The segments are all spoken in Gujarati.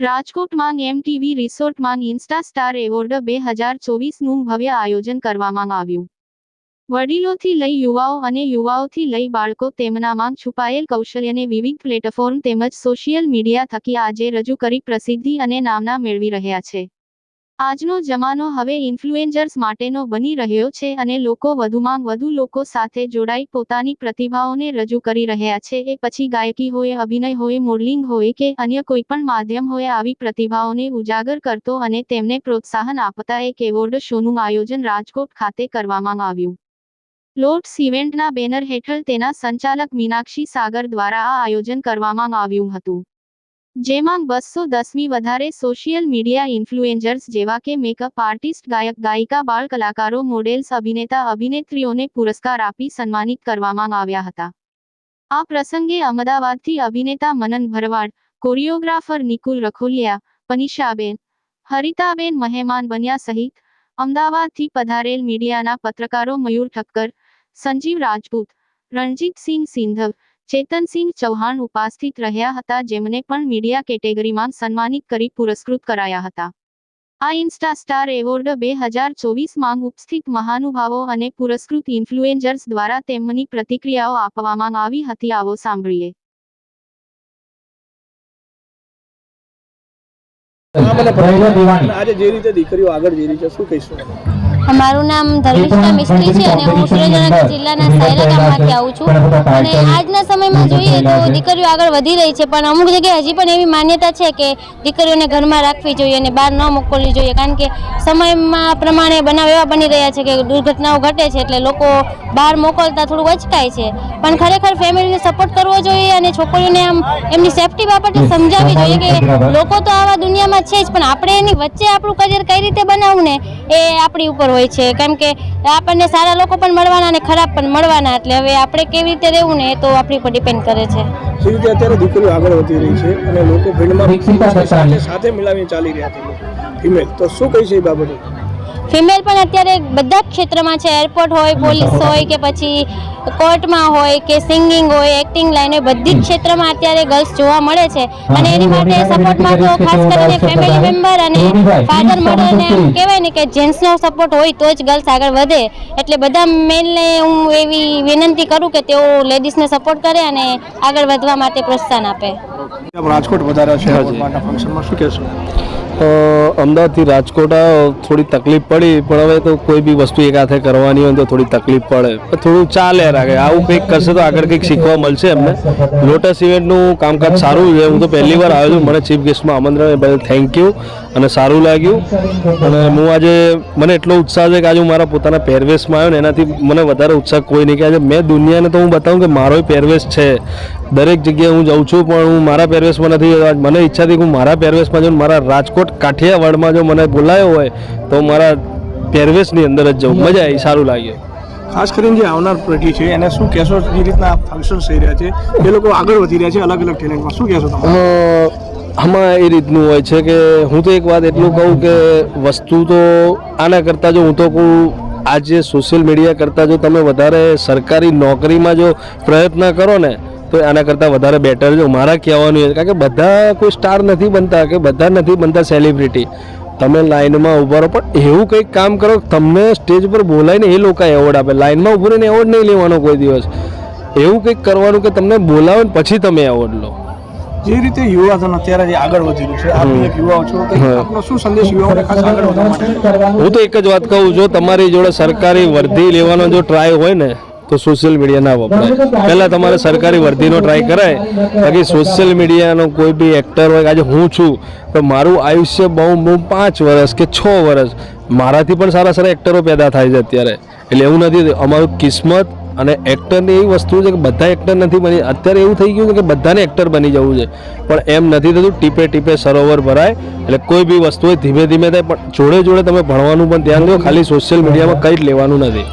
રાજકોટમાં એમટીવી રિસોર્ટમાં ઇન્સ્ટા સ્ટાર એવોર્ડ બે હજાર ચોવીસનું ભવ્ય આયોજન કરવામાં આવ્યું. વડીલોથી લઈ યુવાઓ અને યુવાઓથી લઈ બાળકો તેમનામાં છુપાયેલ કૌશલ્યને વિવિધ પ્લેટફોર્મ તેમજ સોશિયલ મીડિયા થકી આજે રજૂ કરી પ્રસિદ્ધિ અને નામના મેળવી રહ્યા છે. આજનો જમાનો હવે ઇન્ફ્લુએન્સર્સ માટેનો બની રહ્યો છે અને લોકો વધુમાં વધુ લોકો સાથે જોડાઈ પોતાની પ્રતિભાઓને રજૂ કરી રહ્યા છે. એ પછી ગાયકી હોય, અભિનય હોય, મોડલિંગ હોય કે અન્ય કોઈ પણ માધ્યમ હોય આવી પ્રતિભાઓને ઉજાગર કરતો અને તેમને પ્રોત્સાહન આપતા એક એવોર્ડ શોનું આયોજન રાજકોટ ખાતે કરવામાં આવ્યું. લોટ્સ ઇવેન્ટના બેનર હેઠળ તેના સંચાલક મીનાક્ષી સાગર દ્વારા આ આયોજન કરવામાં આવ્યું હતું. જેમાં બસો દસમી વધારે સોશિયલ મીડિયા ઇન્ફ્લુએન્સર્સ જેવા કે મેકઅપ આર્ટિસ્ટ ગાયક ગાયિકા બાળ કલાકારો મોડેલ્સ અભિનેતા અભિનેત્રીઓને પુરસ્કાર આપી સન્માનિત કરવામાં આવ્યા હતા આ પ્રસંગે અમદાવાદથી અભિનેતા મનન ભરવાડ કોરિયોગ્રાફર નિકુલ રખોલિયા પનિષાબેન હરિતાબેન મહેમાન બન્યા સહિત અમદાવાદથી પધારેલ મીડિયાના પત્રકારો મયુર ઠક્કર સંજીવ રાજપૂત રણજીતસિંહ સિંધવ ચેતનસિંહ ચૌહાણ ઉપસ્થિત રહ્યા હતા જેમને પણ મીડિયા કેટેગરીમાં સન્માનિત કરી પુરસ્કૃત કરાયા હતા. આ ઇન્સ્ટા સ્ટાર એવોર્ડ બે હજાર ચોવીસમાં ઉપસ્થિત મહાનુભાવો અને પુરસ્કૃત ઇન્ફ્લુએન્જર્સ દ્વારા તેમની પ્રતિક્રિયાઓ આપવામાં આવી હતી. આવો સાંભળીએ. આજે જે રીતે દીકરીઓ આગળ જે રીતે શું કહીશું? મારું નામ ધર્મિષ્ઠા મિસ્ત્રી છે અને હું સુરેન્દ્રનગર જિલ્લાના સાયલા ગામમાંથી આવું છું. અને આજના સમયમાં જોઈએ તો દીકરીઓ આગળ વધી રહી છે પણ અમુક જગ્યાએ હજી પણ એવી માન્યતા છે કે દીકરીઓને ઘરમાં રાખવી જોઈએ અને બહાર ન મોકલવી જોઈએ. કારણ કે સમયમાં પ્રમાણે બનાવ એવા બની રહ્યા છે કે દુર્ઘટનાઓ ઘટે છે એટલે લોકો બહાર મોકલતા થોડું અચકાય છે. પણ ખરેખર ફેમિલીને સપોર્ટ કરવો જોઈએ અને છોકરીઓને આમ એમની સેફટી બાબતે સમજાવવી જોઈએ કે લોકો તો આવા દુનિયામાં છે જ પણ આપણે એની વચ્ચે આપણું કરિયર કઈ રીતે બનાવવું ને એ આપણી ઉપર હોય છે. કેમ કે આપણને સારા લોકો પણ મળવાના અને ખરાબ પણ મળવાના. એટલે હવે આપણે કેવી રીતે રહેવું ને એ તો આપણી પર ડિપેન્ડ કરે છે. જે રીતે અત્યારે દીકરીઓ આગળ વધી રહી છે અને લોકો ભીડમાં સાથે સાથે મિલાવીને ચાલી રહ્યા છે ફિમેલ તો શું કહી છે એ બાબતે? ફિમેલ પણ અત્યારે બધા જ ક્ષેત્રમાં છે. એરપોર્ટ હોય પોલીસ હોય કે પછી કોર્ટમાં હોય કે સિંગિંગ હોય એક્ટિંગ લાઈન હોય બધી જ ક્ષેત્રમાં અત્યારે ગર્લ્સ જોવા મળે છે. અને એની માટે સપોર્ટમાં તો ખાસ કરીને ફેમિલી મેમ્બર અને ફાધર મધરને એમ કહેવાય ને કે જેન્ટ્સનો સપોર્ટ હોય તો જ ગર્લ્સ આગળ વધે. એટલે બધા મેલને હું એવી વિનંતી કરું કે તેઓ લેડીઝને સપોર્ટ કરે અને આગળ વધવા માટે પ્રોત્સાહન આપે. રાજકોટ વધારે છે ફંક્શનમાં શું કહેશો? અ, અમદાવાદથી રાજકોટ આવ્યો થોડી તકલીફ પડી, પણ હવે તો કોઈ બી વસ્તુ એક હાથે કરવાની હોય તો થોડી તકલીફ પડે. થોડું ચાલે રાખે. આવું કંઈક કરશે તો આગળ કંઈક શીખવા મળશે એમને. લોટસ ઇવેન્ટનું કામકાજ સારું છે. હું તો પહેલી વાર આવ્યો છું. મને ચીફ ગેસ્ટમાં આમંત્રણ બદલ થેન્ક યુ અને સારું લાગ્યું. અને હું આજે, મને એટલો ઉત્સાહ છે કે આજે હું મારા પોતાના પહેરવેશમાં આવ્યો ને એનાથી મને વધારે ઉત્સાહ કોઈ નહીં. કે આજે મેં દુનિયાને તો હું બતાવું કે મારો પહેરવેશ છે. દરેક જગ્યાએ હું જાઉં છું, પણ હું મારા પહેરવેશમાં નથી. મને ઈચ્છા હતી કે હું મારા પહેરવેશમાં જાઉં મારા રાજકોટ કાઠિયાવાડમાં જો મને બોલાયો હોય તો મારા પહેરવેશની અંદર જ જવું. મજા આવી સારું લાગ્યું. ખાસ કરીને જે આવનાર પેઢી છે એને શું કહેશો? જે રીતના ફંક્શન થઈ રહ્યા છે એ લોકો આગળ વધી રહ્યા છે અલગ અલગ ટેલેન્ટમાં શું કહેશો તમે? આમાં એ રીતનું હોય છે કે હું તો એક વાત એટલું કહું કે વસ્તુ તો આના કરતાં જો હું તો કહું આજે સોશિયલ મીડિયા કરતાં જો તમે વધારે સરકારી નોકરીમાં જો પ્રયત્ન કરો ને તો આના કરતાં વધારે બેટર છે. મારા કહેવાનું એ કારણ કે બધા કોઈ સ્ટાર નથી બનતા કે બધા નથી બનતા સેલિબ્રિટી તમે લાઇનમાં ઊભા રહો પણ એવું કંઈક કામ કરો કે તમને સ્ટેજ પર બોલાવીને એ લોકો એવોર્ડ આપે. લાઇનમાં ઊભું રહીને એવોર્ડ નહીં લેવાનો કોઈ દિવસ. એવું કંઈક કરવાનું કે તમને બોલાવે ને પછી તમે એવોર્ડ લો. જે રીતે યુવાધન અત્યારે જે આગળ વધી રહ્યું છે એક યુવાઓ છો તો આપનો શું સંદેશ યુવાઓને ખાસ આગળ વધવા માટે હું તો એક જ વાત કહું જો તમારી જોડે સરકારી વર્ધી લેવાનો જો ટ્રાય હોય ને તો સોશિયલ મીડિયા ના વપરાય. પહેલાં તમારે સરકારી વર્દીનો ટ્રાય કરાય. બાકી સોશિયલ મીડિયાનો કોઈ બી એક્ટર હોય આજે હું છું તો મારું આયુષ્ય બહુ બહુ પાંચ વર્ષ કે છ વર્ષ મારાથી પણ સારા સારા એક્ટરો પેદા થાય છે અત્યારે. એટલે એવું નથી અમારું કિસ્મત અને એક્ટરની એવી વસ્તુ છે કે બધા એક્ટર નથી બની. અત્યારે એવું થઈ ગયું છે કે બધાને એક્ટર બની જવું છે. પણ એમ નથી થતું. ટીપે ટીપે સરોવર ભરાય. એટલે કોઈ બી વસ્તુ હોય ધીમે ધીમે થાય. પણ જોડે જોડે તમે ભણવાનું પણ ધ્યાન દો. ખાલી સોશિયલ મીડિયામાં કંઈ જ લેવાનું નથી.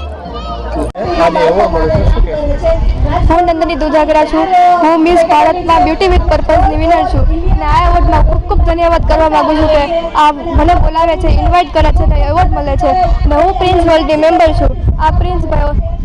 હું નંદની દુધાગરા છું. હું મિસ ભારતમાં બ્યુટી વિથ પર્પઝની વિનર છું. અને આ એવોર્ડમાં ખૂબ ખૂબ ધન્યવાદ કરવા માગું છું કે આ મને બોલાવે છે ઇન્વાઇટ કરે છે અને એવોર્ડ મળે છે. અને હું પ્રિન્સ વર્લ્ડની મેમ્બર છું. આ પ્રિન્સ ભાઈ